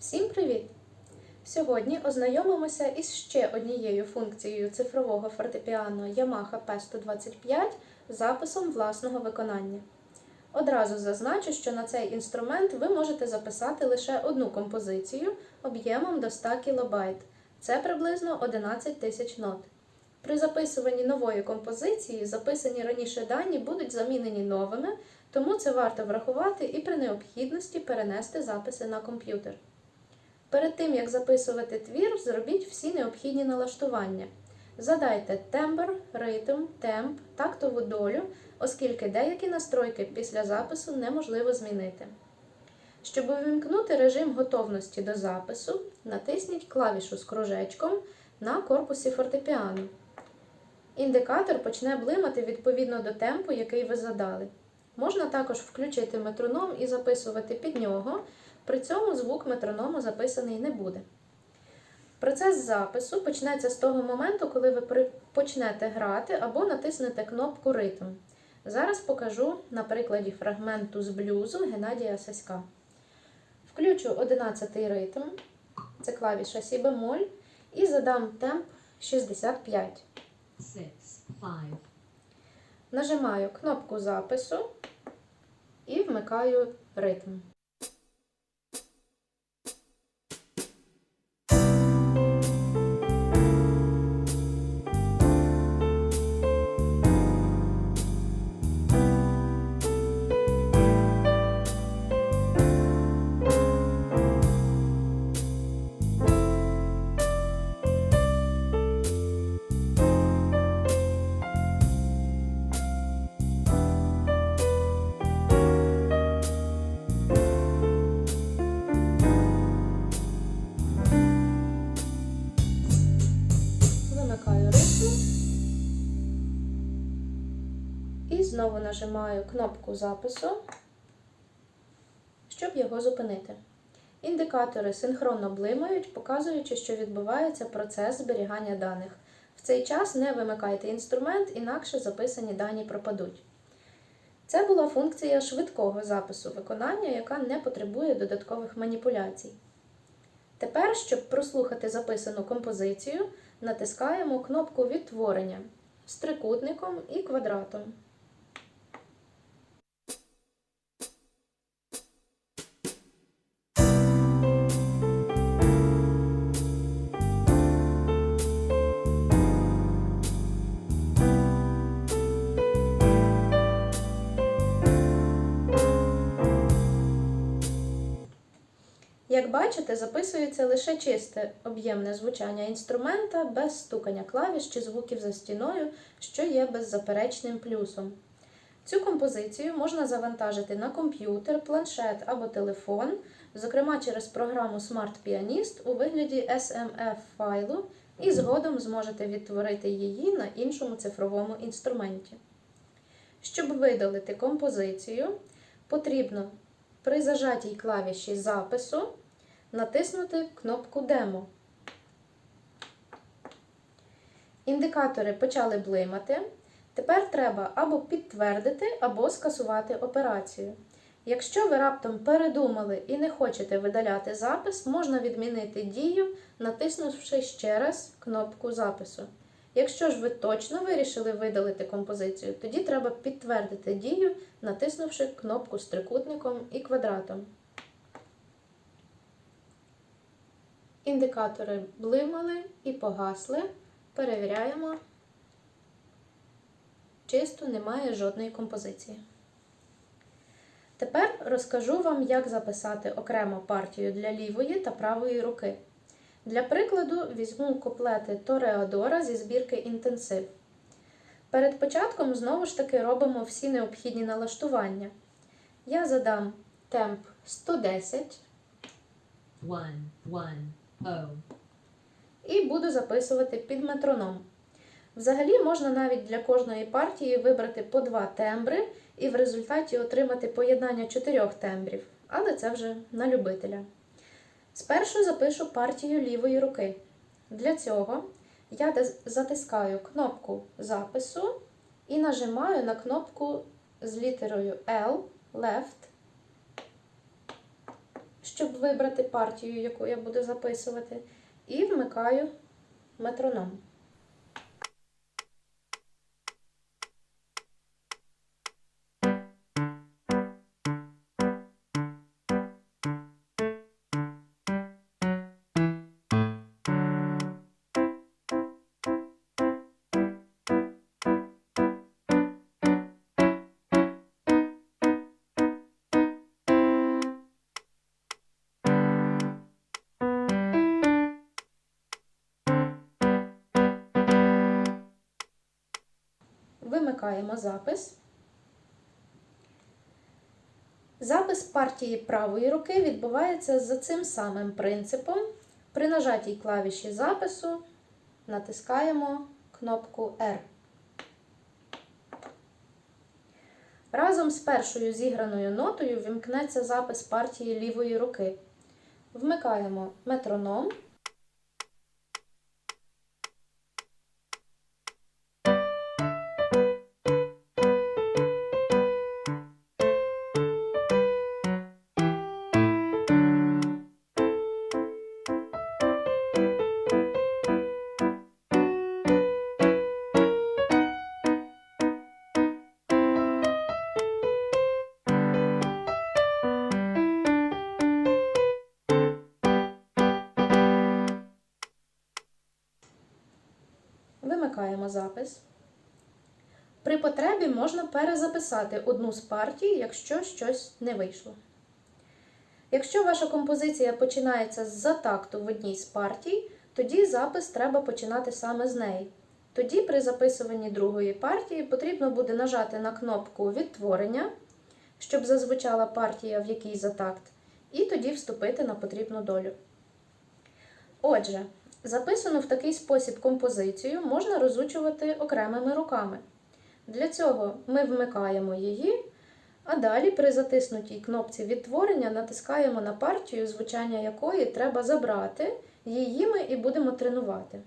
Всім привіт! Сьогодні ознайомимося із ще однією функцією цифрового фортепіано Yamaha P125 записом власного виконання. Одразу зазначу, що на цей інструмент ви можете записати лише одну композицію об'ємом до 100 кБ. Це приблизно 11 тисяч нот. При записуванні нової композиції записані раніше дані будуть замінені новими, тому це варто врахувати і при необхідності перенести записи на комп'ютер. Перед тим, як записувати твір, зробіть всі необхідні налаштування. Задайте тембр, ритм, темп, тактову долю, оскільки деякі настройки після запису неможливо змінити. Щоб увімкнути режим готовності до запису, натисніть клавішу з кружечком на корпусі фортепіано. Індикатор почне блимати відповідно до темпу, який ви задали. Можна також включити метроном і записувати під нього, при цьому звук метроному записаний не буде. Процес запису почнеться з того моменту, коли ви почнете грати або натиснете кнопку Ритм. Зараз покажу на прикладі фрагменту з блюзу Геннадія Саська. Включу 11 ритм, це клавіша Сі бемоль, і задам темп 65. Нажимаю кнопку запису і вмикаю ритм. І знову нажимаю кнопку запису, щоб його зупинити. Індикатори синхронно блимають, показуючи, що відбувається процес зберігання даних. В цей час не вимикайте інструмент, інакше записані дані пропадуть. Це була функція швидкого запису виконання, яка не потребує додаткових маніпуляцій. Тепер, щоб прослухати записану композицію, натискаємо кнопку відтворення з трикутником і квадратом. Як бачите, записується лише чисте об'ємне звучання інструмента без стукання клавіш чи звуків за стіною, що є беззаперечним плюсом. Цю композицію можна завантажити на комп'ютер, планшет або телефон, зокрема через програму Smart Pianist у вигляді SMF файлу, і згодом зможете відтворити її на іншому цифровому інструменті. Щоб видалити композицію, потрібно при зажатій клавіші запису натиснути кнопку Демо. Індикатори почали блимати. Тепер треба або підтвердити, або скасувати операцію. Якщо ви раптом передумали і не хочете видаляти запис, можна відмінити дію, натиснувши ще раз кнопку запису. Якщо ж ви точно вирішили видалити композицію, тоді треба підтвердити дію, натиснувши кнопку з трикутником і квадратом. Індикатори блимали і погасли. Перевіряємо. Чисто немає жодної композиції. Тепер розкажу вам, як записати окремо партію для лівої та правої руки. Для прикладу, візьму куплети Тореадора зі збірки Інтенсив. Перед початком знову ж таки робимо всі необхідні налаштування. Я задам темп 110 one, one, oh, і буду записувати під метроном. Взагалі можна навіть для кожної партії вибрати по два тембри і в результаті отримати поєднання чотирьох тембрів, але це вже на любителя. Спершу запишу партію лівої руки. Для цього я затискаю кнопку запису і нажимаю на кнопку з літерою L Left, щоб вибрати партію, яку я буду записувати, і вмикаю метроном. Вимикаємо запис. Запис партії правої руки відбувається за цим самим принципом. При нажатій клавіші запису натискаємо кнопку R. Разом з першою зіграною нотою вимкнеться запис партії лівої руки. Вмикаємо метроном. Вимикаємо запис. При потребі можна перезаписати одну з партій, якщо щось не вийшло. Якщо ваша композиція починається з-за такту в одній з партій, тоді запис треба починати саме з неї. Тоді при записуванні другої партії потрібно буде нажати на кнопку відтворення, щоб зазвучала партія, в якій за такт, і тоді вступити на потрібну долю. Отже, Записану в такий спосіб композицію можна розучувати окремими руками. Для цього ми вмикаємо її, а далі при затиснутій кнопці відтворення натискаємо на партію, звучання якої треба забрати. Її ми і будемо тренувати.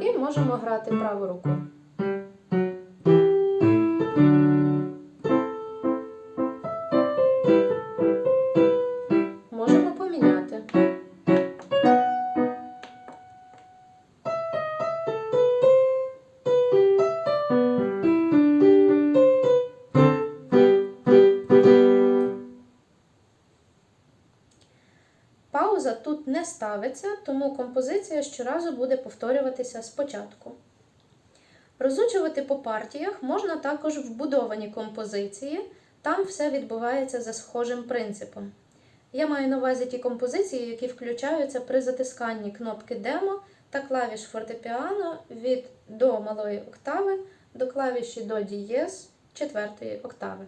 І можемо грати праву руку. Не ставиться, тому композиція щоразу буде повторюватися спочатку. Розучувати по партіях можна також вбудовані композиції, там все відбувається за схожим принципом. Я маю на увазі ті композиції, які включаються при затисканні кнопки демо та клавіш фортепіано від до малої октави до клавіші до дієз четвертої октави.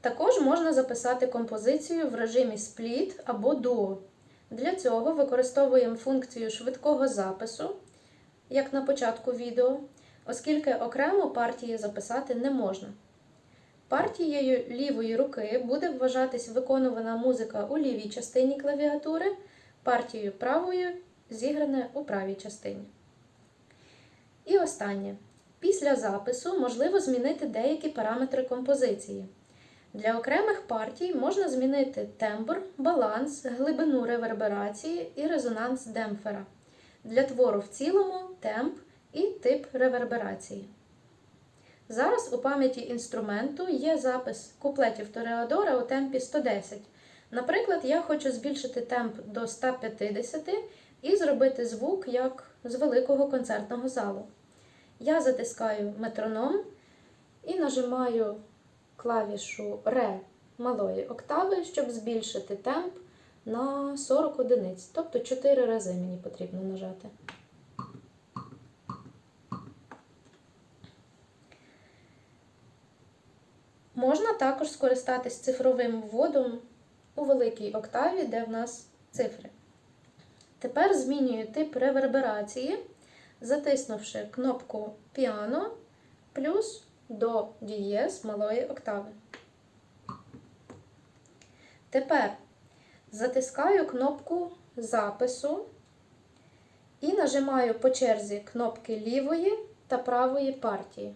Також можна записати композицію в режимі спліт або дуо. Для цього використовуємо функцію швидкого запису, як на початку відео, оскільки окремо партії записати не можна. Партією лівої руки буде вважатись виконувана музика у лівій частині клавіатури, партією правою зігране у правій частині. І останнє. Після запису можливо змінити деякі параметри композиції. Для окремих партій можна змінити тембр, баланс, глибину реверберації і резонанс демпфера. Для твору в цілому темп і тип реверберації. Зараз у пам'яті інструменту є запис куплетів Тореадора у темпі 110. Наприклад, я хочу збільшити темп до 150 і зробити звук як з великого концертного залу. Я затискаю метроном і нажимаю клавішу Ре малої октави, щоб збільшити темп на 40 одиниць. Тобто 4 рази мені потрібно нажати. Можна також скористатись цифровим вводом у великій октаві, де в нас цифри. Тепер змінюю тип реверберації, затиснувши кнопку піано плюс до дієз малої октави. Тепер затискаю кнопку запису і нажимаю по черзі кнопки лівої та правої партії.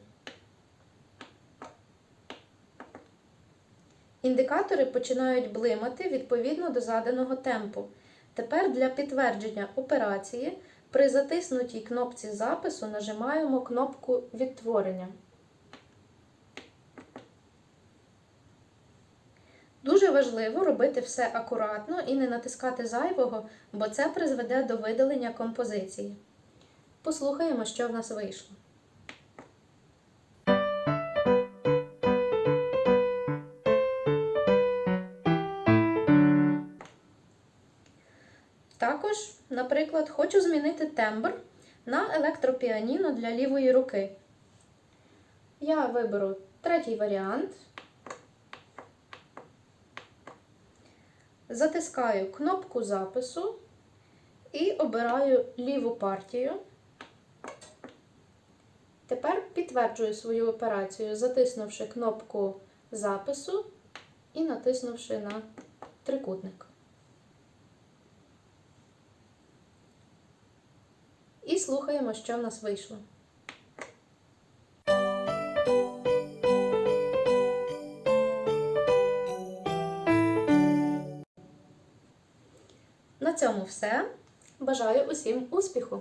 Індикатори починають блимати відповідно до заданого темпу. Тепер для підтвердження операції при затиснутій кнопці запису нажимаємо кнопку відтворення. Важливо робити все акуратно і не натискати зайвого, бо це призведе до видалення композиції. Послухаємо, що в нас вийшло. Також, наприклад, хочу змінити тембр на електропіаніно для лівої руки. Я виберу третій варіант. Затискаю кнопку запису і обираю ліву партію. Тепер підтверджую свою операцію, затиснувши кнопку запису і натиснувши на трикутник. І слухаємо, що в нас вийшло. Цьому все. Бажаю усім успіху!